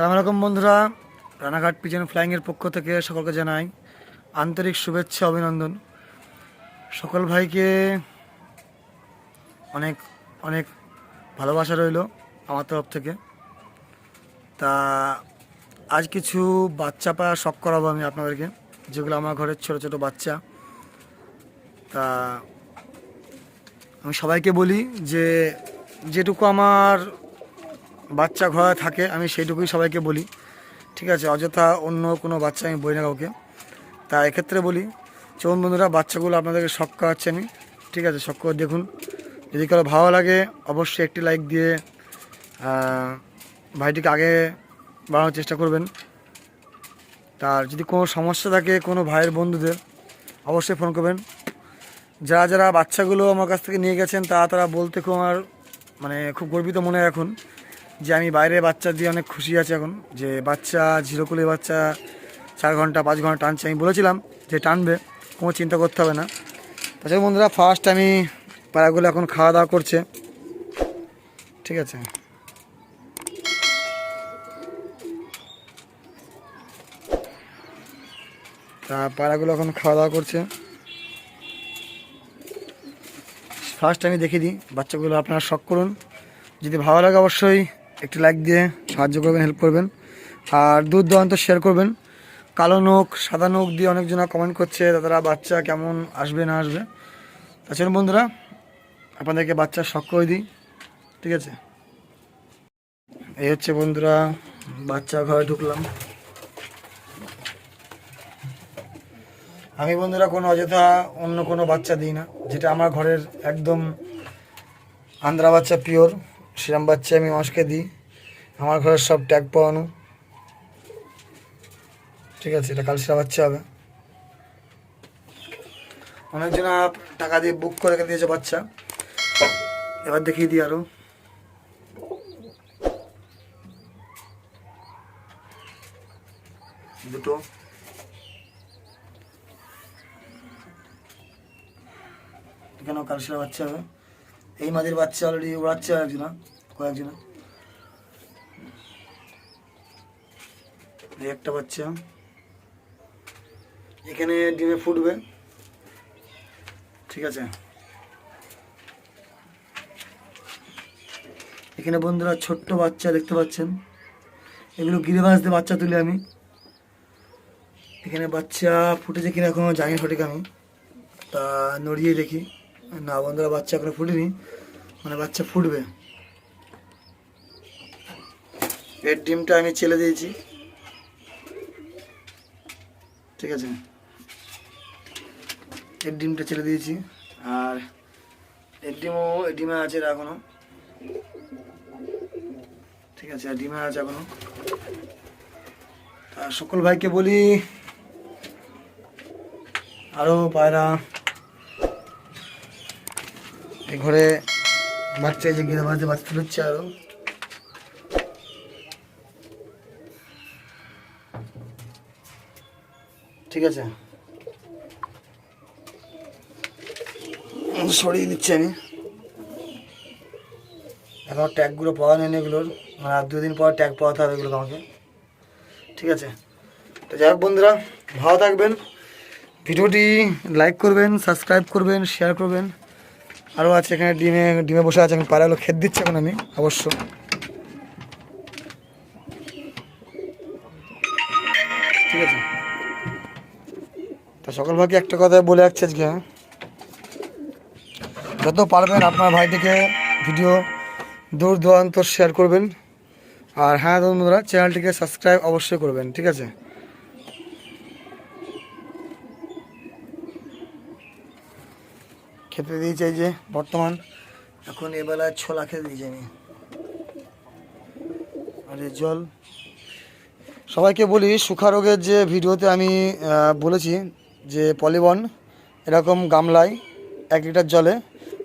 সালাম আলাইকুম বন্ধুরা। রানাঘাট পিজন ফ্লাইংয়ের পক্ষ থেকে সকলকে জানাই আন্তরিক শুভেচ্ছা, অভিনন্দন। সকল ভাইকে অনেক অনেক ভালোবাসা রইল আমার তরফ থেকে। তা আজ কিছু বাচ্চা পাওয়া শখ করাবো আমি আপনাদেরকে, যেগুলো আমার ঘরের ছোট ছোট বাচ্চা। তা আমি সবাইকে বলি যে, যেটুকু আমার বাচ্চা ঘরে থাকে, আমি সেইটুকুই সবাইকে বলি। ঠিক আছে, অযথা অন্য কোনো বাচ্চা আমি বলি না কাউকে। তা এক্ষেত্রে বলি, চলুন বন্ধুরা, বাচ্চাগুলো আপনাদেরকে শখ করাচ্ছি আমি। ঠিক আছে, শখ করে দেখুন। যদি কারও ভালো লাগে, অবশ্যই একটি লাইক দিয়ে ভাইটিকে আগে বাড়ানোর চেষ্টা করবেন। তার যদি কোনো সমস্যা থাকে কোনো ভাইয়ের বন্ধুদের, অবশ্যই ফোন করবেন। যারা যারা বাচ্চাগুলো আমার কাছ থেকে নিয়ে গেছেন, তারা তারা বলতে খুব আমার মানে খুব গর্বিত মনে এখন। যে আমি বাইরে বাচ্চা দিয়ে অনেক খুশি আছি এখন, যে বাচ্চা জিরোকুলের বাচ্চা, চার ঘণ্টা, পাঁচ ঘণ্টা টানছে। আমি বলেছিলাম যে টানবে, কোনো চিন্তা করতে হবে না। তাছাড়া বন্ধুরা ফার্স্ট আমি পাড়াগুলো এখন খাওয়া দাওয়া করছে। ঠিক আছে। তা পাড়াগুলো এখন খাওয়া দাওয়া করছে। ফার্স্ট আমি দেখিয়ে দিই, বাচ্চাগুলো আপনারা শখ করুন। যদি ভালো লাগে অবশ্যই একটি লাইক দিয়ে সাহায্য করবেন হেল্প করবেন। আর দূর দূরান্ত শেয়ার করবেন। কালো নোক সাদা নোক দিয়ে অনেকজনা কমেন্ট করছে তারা বাচ্চা কেমন আসবে, না আসবে। তাছাড়া বন্ধুরা, আপনাদেরকে বাচ্চা শখ করে দিই, ঠিক আছে? এই হচ্ছে বন্ধুরা, বাচ্চা ঘরে ঢুকলাম। আমি বন্ধুরা কোনো অযথা অন্য কোনো বাচ্চা দিই না, যেটা আমার ঘরের একদম আন্দ্রা বাচ্চা পিওর সেরম বাচ্চা আমি মানুষকে দিই। আমার ঘরের সব ট্যাগ পাওয়ানো ঠিক আছে, এটা কালসিরা বাচ্চা হবে। অনেকজন টাকা দিয়ে বুক করে দিয়েছে বাচ্চা। এবার দেখিয়ে দিই আরও। দুটো। এখানেও কালসিরা বাচ্চা হবে। এই মাদের বাচ্চা অলরেডি উড়াচ্ছে একজনা কয়েকজনা। এই একটা বাচ্চা। এখানে ডিমে ফুটবে। ঠিক আছে। এখানে বন্ধুরা ছোট্ট বাচ্চা দেখতে পাচ্ছেন। এগুলো গিরিবাস দিয়ে বাচ্চা তুলি আমি। এখানে বাচ্চা ফুটেছে কিনা এখনও জানি সঠিক আমি। তা নড়িয়ে দেখি। না, বন্ধুরা, বাচ্চা এখনও ফুটেনি। মানে বাচ্চা ফুটবে। এর ডিমটা আমি চেলে দিয়েছি। ঠিক আছে? এর ডিমটা ছেড়ে দিয়েছি। আর এর ডিমও ডিমে আছে এর এখনও। ঠিক আছে আর ডিমে আছে এখনও। আর সকল ভাইকে বলি আরও পায়রা। ঘরে বাচ্চা যে গিয়ে বাজে বাচ্চা তুলছে আরও ঠিক আছে। সরিয়ে দিচ্ছি আমি। এখন ট্যাগগুলো পাওয়া নেই এগুলোর। মানে আর দুদিন পর ট্যাগ পাওয়াতে হবে এগুলো আমাকে। ঠিক আছে। তো যাই হোক বন্ধুরা, ভালো থাকবেন। ভিডিওটি লাইক করবেন সাবস্ক্রাইব করবেন শেয়ার করবেন। আরও আছে এখানে ডিমে ডিমে বসে আছে, এখন পাড়াগুলো খেত দিচ্ছে এখন আমি, অবশ্য। ঠিক আছে। তা সকল ভাগে একটা কথা বলে রাখছি আজকে হ্যাঁ? যত পারবেন আপনার ভাইটিকে ভিডিও দূর দূরান্ত শেয়ার করবেন। আর হ্যাঁ বন্ধুরা, চ্যানেলটিকে সাবস্ক্রাইব অবশ্যই করবেন, ঠিক আছে? খেতে দিয়েছি যে, বর্তমান। এখন এবেলায় ছোলা খেতে দিয়েছি আমি আর জল। সবাইকে বলি সুখা রোগের যে ভিডিওতে আমি বলেছি যে পলিবন এরকম গামলায় এক লিটার জলে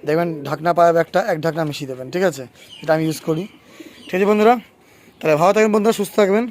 দেখবেন ঢাকনা পাইপ একটা, এক ঢাকনা মিশিয়ে দেবেন, ঠিক আছে? এটা আমি ইউজ করি। ঠিক আছে বন্ধুরা? তাহলে ভালো থাকবেন বন্ধুরা, সুস্থ থাকবেন।